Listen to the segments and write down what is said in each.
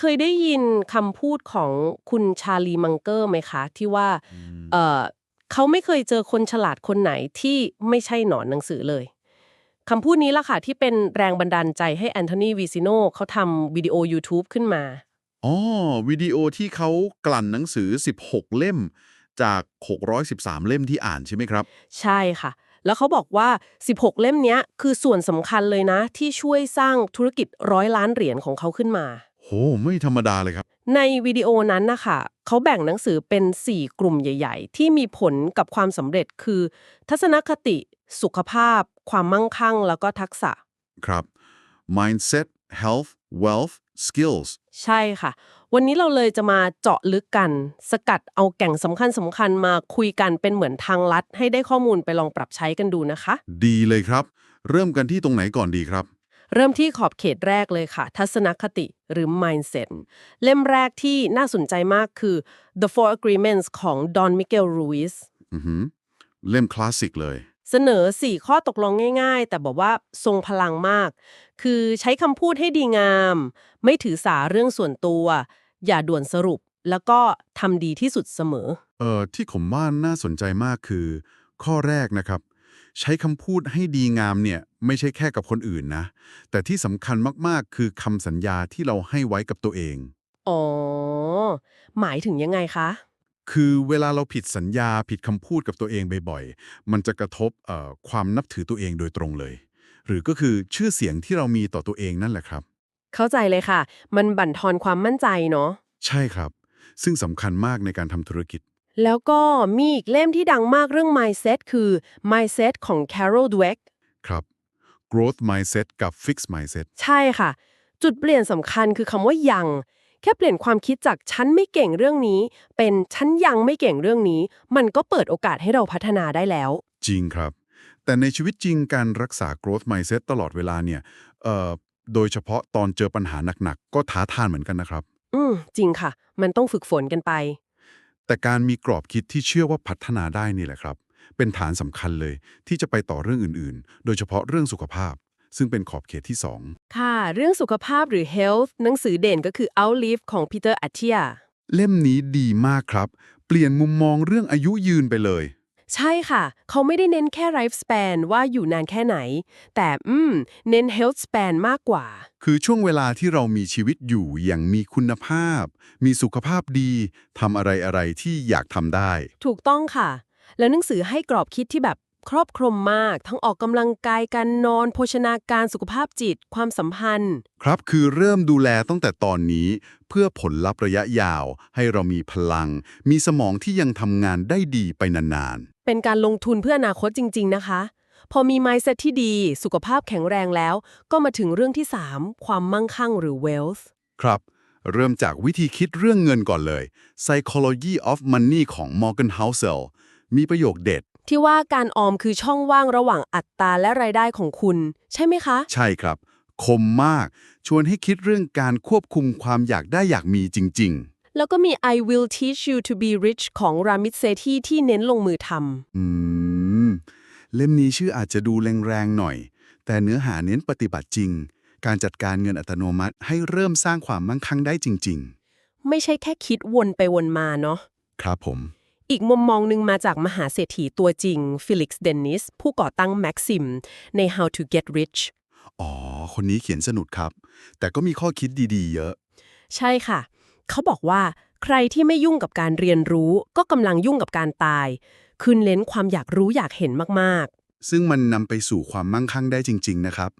เคยได้ยินคำพูดของคุณชาลีมังเกอร์ไหมคะ ที่ว่าเออเขาไม่เคยเจอคนฉลาดคนไหนที่ไม่ใช่หนอนหนังสือเลยคำพูดนี้ล่ะค่ะ ที่เป็นแรงบันดาลใจให้แอนโทนีวิซิโนเขาทำวิดีโอ YouTube ขึ้นมาอ๋อวิดีโอที่เขากลั่นหนังสือ 16 เล่มจาก 613 เล่มที่อ่านใช่ไหมครับ ใช่ค่ะ แล้วเขาบอกว่า 16 เล่มเนี้ยคือส่วนสำคัญเลยนะ ที่ช่วยสร้างธุรกิจร้อยล้านเหรียญของเขาขึ้นมา โหไม่ธรรมดาเลยครับ ในวิดีโอนั้นนะคะเขาแบ่งหนังสือเป็น 4 กลุ่มใหญ่ ๆ ที่มีผลกับความสำเร็จคือ ทัศนคติ สุขภาพ ความมั่งคั่ง แล้วก็ทักษะ ครับ mindset health wealth skills ใช่ค่ะ วันนี้เราเลยจะมาเจาะลึกกัน สกัดเอาแก่งสำคัญสำคัญมาคุยกันเป็นเหมือนทางลัด ให้ได้ข้อมูลไปลองปรับใช้กันดูนะคะ ดีเลยครับ เริ่มกันที่ตรงไหนก่อนดีครับ เริ่มที่ขอบเขตแรกเลยค่ะ ทัศนคติหรือ mindset เล่มแรกที่น่าสนใจมากคือ The Four Agreements ของ Don Miguel Ruiz อือหือเล่มคลาสสิกเลย เสนอ 4 ข้อตกลงง่าย ๆ แต่บอกว่าทรงพลังมาก คือใช้คำพูดให้ดีงาม ไม่ถือสาเรื่องส่วนตัว อย่าด่วนสรุป แล้วก็ทำดีที่สุดเสมอ เอ่อที่ผมว่าน่าสนใจมากคือ ข้อแรกนะครับ ใช้คำพูดให้ดีงามเนี่ยไม่ใช่แค่กับคนอื่นนะ แต่ที่สำคัญมากๆ คือคำสัญญาที่เราให้ไว้กับตัวเอง อ๋อ หมายถึงยังไงคะ คือเวลาเราผิดสัญญาผิดคำพูดกับตัวเองบ่อยๆ มันจะกระทบเอ่อความนับถือตัวเองโดยตรงเลย หรือก็คือชื่อเสียงที่เรามีต่อตัวเองนั่นแหละครับ เข้าใจเลยค่ะ มันบั่นทอนความมั่นใจเนาะ ใช่ครับ ซึ่งสำคัญมากในการทำธุรกิจ แล้วก็มีอีกเล่มที่ดังมากเรื่อง mindset คือ mindset ของ Carol Dweck ครับ growth mindset กับ fixed mindset ใช่ค่ะ จุดเปลี่ยนสำคัญคือคำว่ายัง แค่เปลี่ยนความคิดจากฉันไม่เก่งเรื่องนี้ เป็นฉันยังไม่เก่งเรื่องนี้ มันก็เปิดโอกาสให้เราพัฒนาได้แล้ว จริงครับ แต่ในชีวิตจริงการรักษา growth mindset ตลอดเวลาเนี่ยเอ่อโดยเฉพาะตอนเจอปัญหาหนักๆ ก็ท้าทานเหมือนกันนะครับ อืมจริงค่ะ มันต้องฝึกฝนกันไป แต่การมีกรอบคิดที่เชื่อว่าพัฒนาได้นี่แหละครับ เป็นฐานสำคัญเลยที่จะไปต่อเรื่องอื่นๆ โดยเฉพาะเรื่องสุขภาพ ซึ่งเป็นขอบเขตที่ค่ะ เรื่องสุขภาพหรือ health หนังสือเด่นก็คือ Outlive ของ Peter Attia 2เล่มนี้ดีมากครับ เปลี่ยนมุมมองเรื่องอายุยืนไปเลย ใช่ค่ะ เขาไม่ได้เน้นแค่ life span ว่าอยู่นานแค่ไหน แต่อืม เน้น health span มากกว่า คือช่วงเวลาที่เรามีชีวิตอยู่อย่างมีคุณภาพ มีสุขภาพดีทำอะไรอะไรที่อยากทำได้ ถูกต้องค่ะ แล้วหนังสือให้กรอบคิดที่แบบครอบคลุมมาก ทั้งออกกำลังกายการนอน โภชนาการสุขภาพจิต ความสัมพันธ์ ครับคือเริ่มดูแลตั้งแต่ตอนนี้ เพื่อผลลัพธ์ระยะยาว ให้เรามีพลัง มีสมองที่ยังทำงานได้ดีไปนาน เป็นการลงทุนเพื่ออนาคตจริง ๆ นะคะ พอมี mindset ที่ดี สุขภาพแข็งแรงแล้ว ก็มาถึงเรื่องที่ 3 ความมั่งคั่งหรือ wealth ๆครับ เริ่มจากวิธีคิดเรื่องเงินก่อนเลย Psychology of Money ของ Morgan Housel มีประโยคเด็ด ที่ว่าการออมคือช่องว่างระหว่างอัตราและรายได้ของคุณ ใช่ไหมคะ ใช่ครับ คมมาก ชวนให้คิดเรื่องการควบคุมความอยากได้อยากมีจริง แล้วก็มี I will teach you to be rich ของรามิ s เซที่ที่เน้นลงมือทำๆอืม เล่มนี้ชื่ออาจจะดูแรงๆหน่อย แต่เนื้อหาเน้นปฏิบัติจริง การจัดการเงินอัตโนมัติให้เริ่มสร้างความมั่งคั่งได้จริงไม่ใช่แค่คิดวนไปวนมาเนาะๆครับผม อีกมุมมองหนึ่งมาจากมหาเศรษฐีตัวจริงฟิลิกซ์เดนนิสผู้ก่อตั้ง Maxim ใน How to Get Rich อ๋อ คนนี้เขียนสนุกครับ แต่ก็มีข้อคิดดีๆ เยอะ ใช่ค่ะ เขาบอกว่าใครที่ไม่ยุ่งกับการเรียนรู้ ก็กำลังยุ่งกับการตาย คืนเล้นความอยากรู้อยากเห็นมากซึ่งมันนำไปสู่ความมั่งคั่งได้จริง ๆ นะครับ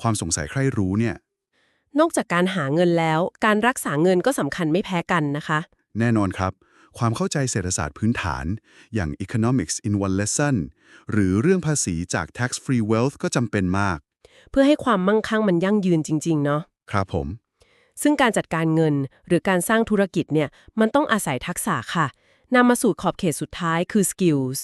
ความสงสัยใครรู้เนี่ยๆนอกจากการหาเงินแล้ว การรักษาเงินก็สำคัญไม่แพ้กันนะคะ แน่นอนครับ ความเข้าใจเศรษฐศาสตร์พื้นฐาน อย่าง Economics in One Lesson หรือเรื่องภาษีจาก Tax Free Wealth ก็จำเป็นมาก เพื่อให้ความมั่งคั่งมันยั่งยืนจริง ๆ เนาะครับผม ซึ่งการจัดการเงินหรือการสร้างธุรกิจเนี่ยมันต้องอาศัยทักษะค่ะนำมาสู่ขอบเขตสุดท้ายคือ skills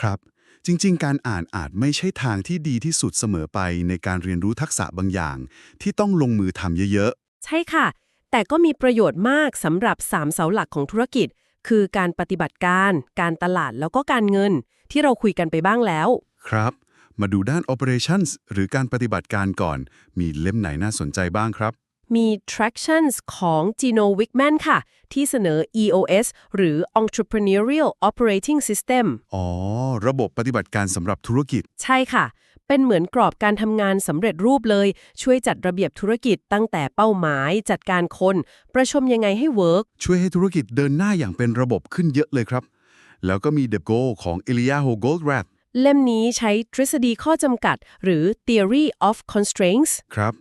ครับ จริง ๆ การอ่านอาจไม่ใช่ทางที่ดีที่สุดเสมอไปในการเรียนรู้ทักษะบางอย่าง ที่ต้องลงมือทำเยอะใช่ค่ะ แต่ก็มีประโยชน์มากสำหรับ 3 เสาหลักของธุรกิจ คือการปฏิบัติการ การตลาดแล้วก็การเงิน ที่เราคุยกันไปบ้างแล้วๆครับ มาดูด้าน operations หรือการปฏิบัติการก่อน มีเล่มไหนน่าสนใจบ้างครับ มี Tractions ของ Gino Wickman ค่ะ ที่เสนอ EOS หรือ Entrepreneurial Operating System อ๋อ ระบบปฏิบัติการสำหรับธุรกิจ ใช่ค่ะ เป็นเหมือนกรอบการทำงานสำเร็จรูปเลย ช่วยจัดระเบียบธุรกิจตั้งแต่เป้าหมาย จัดการคน ประชมยังไงให้เวิร์กช่วยให้ธุรกิจเดินหน้าอย่างเป็นระบบขึ้นเยอะเลยครับ แล้วก็มี The Goal ของ Eliyahu Goldratt เล่มนี้ใช้ทฤษฎีข้อจำกัด หรือ theory of constraints ครับ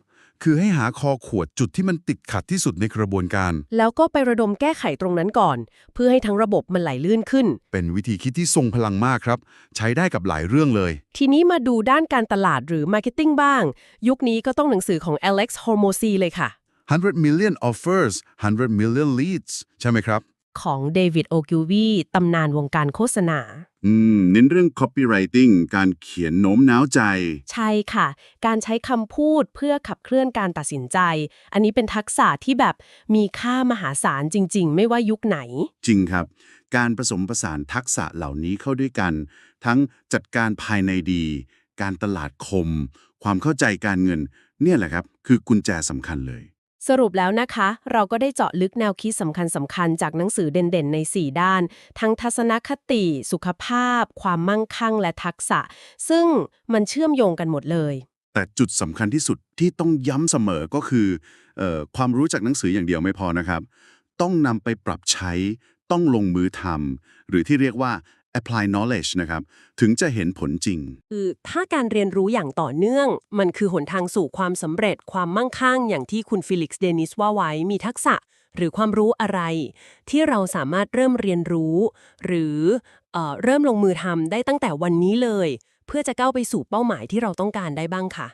คือให้หาคอขวดจุดที่มันติดขัดที่สุดในกระบวนการ แล้วก็ไประดมแก้ไขตรงนั้นก่อน เพื่อให้ทั้งระบบมันไหลลื่นขึ้น เป็นวิธีคิดที่ทรงพลังมากครับ ใช้ได้กับหลายเรื่องเลย ทีนี้มาดูด้านการตลาดหรือ marketing บ้าง ยุคนี้ก็ต้องหนังสือของ Alex Hormozy เลยค่ะ 100 million offers 100 million leads ใช่ไหมครับ ของเดวิดโอกิวีตำนานวงการโฆษณา อืมเน้นเรื่อง copywriting การเขียนโน้มน้าวใจ ใช่ค่ะ การใช้คำพูดเพื่อขับเคลื่อนการตัดสินใจ อันนี้เป็นทักษะที่แบบมีค่ามหาศาลจริง ๆ ไม่ว่ายุคไหน จริงครับ การผสมผสานทักษะเหล่านี้เข้าด้วยกัน ทั้งจัดการภายในดี การตลาดคม ความเข้าใจการเงิน เนี่ยแหละครับ คือกุญแจสำคัญเลย สรุปแล้วนะคะ เราก็ได้เจาะลึกแนวคิดสำคัญสำคัญๆจากหนังสือเด่นๆ ใน 4 ด้าน ทั้งทัศนคติ สุขภาพ ความมั่งคั่งและทักษะ ซึ่งมันเชื่อมโยงกันหมดเลย แต่จุดสำคัญที่สุดที่ต้องย้ำเสมอก็คือเออความรู้จากหนังสืออย่างเดียวไม่พอนะครับ ต้องนำไปปรับใช้ต้องลงมือทำหรือที่เรียกว่า apply knowledge นะครับ ถึงจะเห็นผลจริง คือถ้าการเรียนรู้อย่างต่อเนื่อง มันคือหนทางสู่ความสำเร็จความมั่งคั่ง อย่างที่คุณฟิลิกซ์เดนิสว่าไว้มีทักษะหรือความรู้อะไร ที่เราสามารถเริ่มเรียนรู้ หรือเออเริ่มลงมือทำได้ตั้งแต่วันนี้เลย เพื่อจะก้าวไปสู่เป้าหมายที่เราต้องการได้บ้างค่ะ